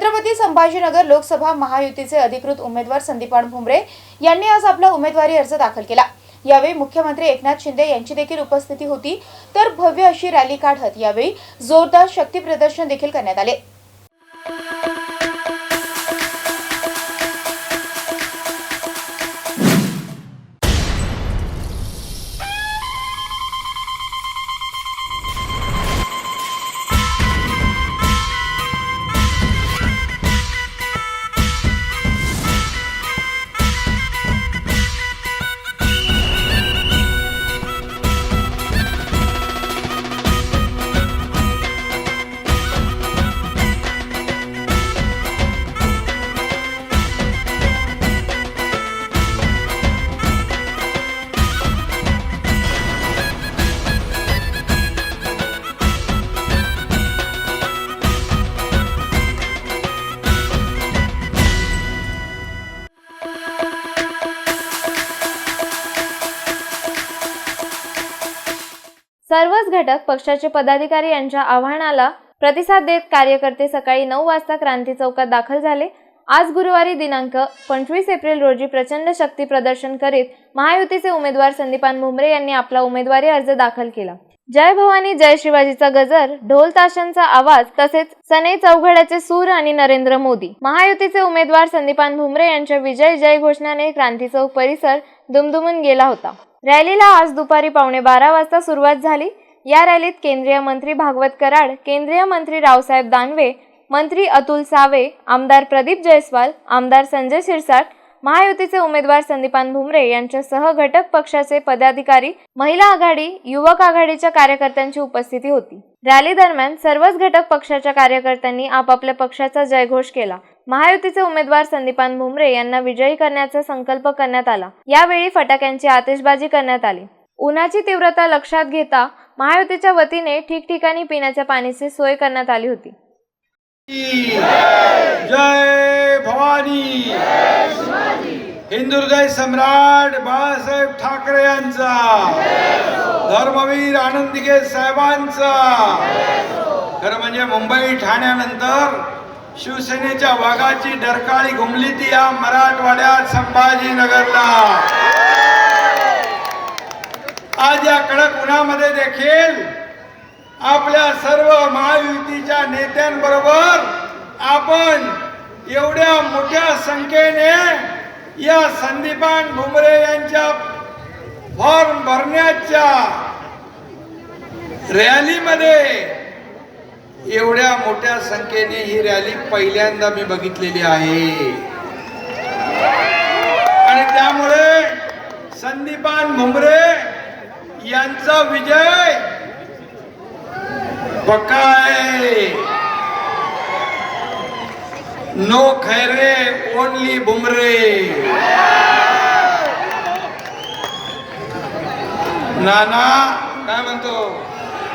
छत्रपती संभाजीनगर लोकसभा महायुतीचे अधिकृत उमेदवार संदीपान भुमरे यांनी आज आपला उमेदवारी अर्ज दाखल केला. यावेळी मुख्यमंत्री एकनाथ शिंदे यांची देखील उपस्थिती होती. तर भव्य अशी रॅली काढत यावेळी जोरदार शक्ती प्रदर्शन देखील करण्यात आले. सर्वच घटक पक्षाचे पदाधिकारी यांच्या आव्हानाला प्रतिसाद देत कार्यकर्ते सकाळी नऊ वाजता क्रांती चौकात दाखल झाले. आज गुरुवारी दिनांक पंचवीस एप्रिल रोजी प्रचंड शक्ती प्रदर्शन करीत महायुतीचे उमेदवार संदीपान भुमरे यांनी आपला उमेदवारी अर्ज दाखल केला. जय भवानी जय शिवाजीचा गजर ढोल ताशांचा आवाज तसेच सनई चौघड्याचे सूर आणि नरेंद्र मोदी. महायुतीचे उमेदवार संदीपान भुमरे यांच्या विजय जय घोषणाने क्रांती चौक परिसर दुमदुमून गेला होता. रॅलीला आज दुपारी पावणे बारा वाजता सुरुवात झाली. या रॅलीत केंद्रीय मंत्री भागवत कराड केंद्रीय मंत्री रावसाहेब दानवे मंत्री अतुल सावे आमदार प्रदीप जयस्वाल आमदार संजय शिरसाट महायुतीचे उमेदवार संदीपान भुमरे यांच्यासह घटक पक्षाचे पदाधिकारी महिला आघाडी युवक आघाडीच्या कार्यकर्त्यांची उपस्थिती होती. रॅली दरम्यान सर्वच घटक पक्षाच्या कार्यकर्त्यांनी आपापल्या पक्षाचा जयघोष केला. महायुतीचे उमेदवार संदीपान भुमरे यांना विजयी करण्याचा संकल्प करण्यात आला. यावेळी फटाक्यांची आतिषबाजी करण्यात आली. उन्हाची तीव्रता लक्षात घेता महायुतीच्या वतीने ठिकठिकाणी पिण्याच्या पाण्याची सोय करण्यात आली होती. जय भवानी! हिंदुहृदय सम्राट बाळासाहेब ठाकरे यांचा. धर्मवीर आनंदिके साहेबांचा. खरं म्हणजे मुंबई ठाण्यानंतर शिवसेनेच्या वाघाची डरकाळी घुमली ती या मराठवाड्यात संभाजीनगरला. आज या कडक उन्हामध्ये देखील आपल्या सर्व महायुतीच्या नेत्यांबरोबर आपण एवढ्या मोठ्या संख्येने या संदीपान भुमरे यांच्या फॉर्म भरण्याच्या रॅलीमध्ये एवढ्या मोठ्या संख्येने ही रॅली पहिल्यांदा मी बघितलेली आहे. आणि त्यामुळे संदीपान भुमरे यांचा विजय पक्का आहे नो खैरे ओनली बुमरे। नाना काय म्हणतो?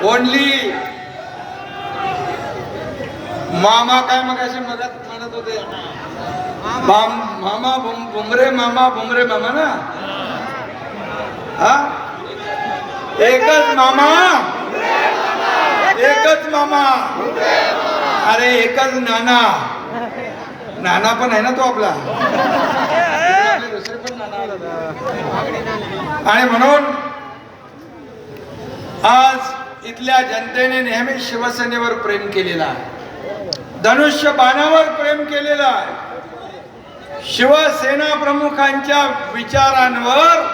ओनली। मामा काय मग असे मदत म्हणत होते? मामा भुमरे बुमरे मामा बुमरे मामा ना? हा? एकच मामा। एकच मामा। अरे एकच नाना। नाना पण आहे ना तो आपला. दुसरे पण नाना आणि म्हणून आज इथल्या जनतेने नेहमी शिवसेनेवर प्रेम केलेला आहे. धनुष्य बाणावर प्रेम केलेला आहे. शिवसेना प्रमुखांच्या विचारांवर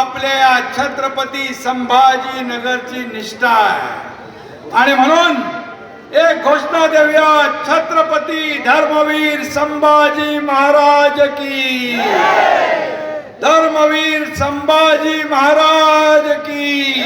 आपल्या छत्रपती संभाजी नगरची निष्ठा आहे. आणि म्हणून एक घोषणा देव्या छत्रपती धर्मवीर संभाजी महाराज की। धर्मवीर संभाजी महाराज की।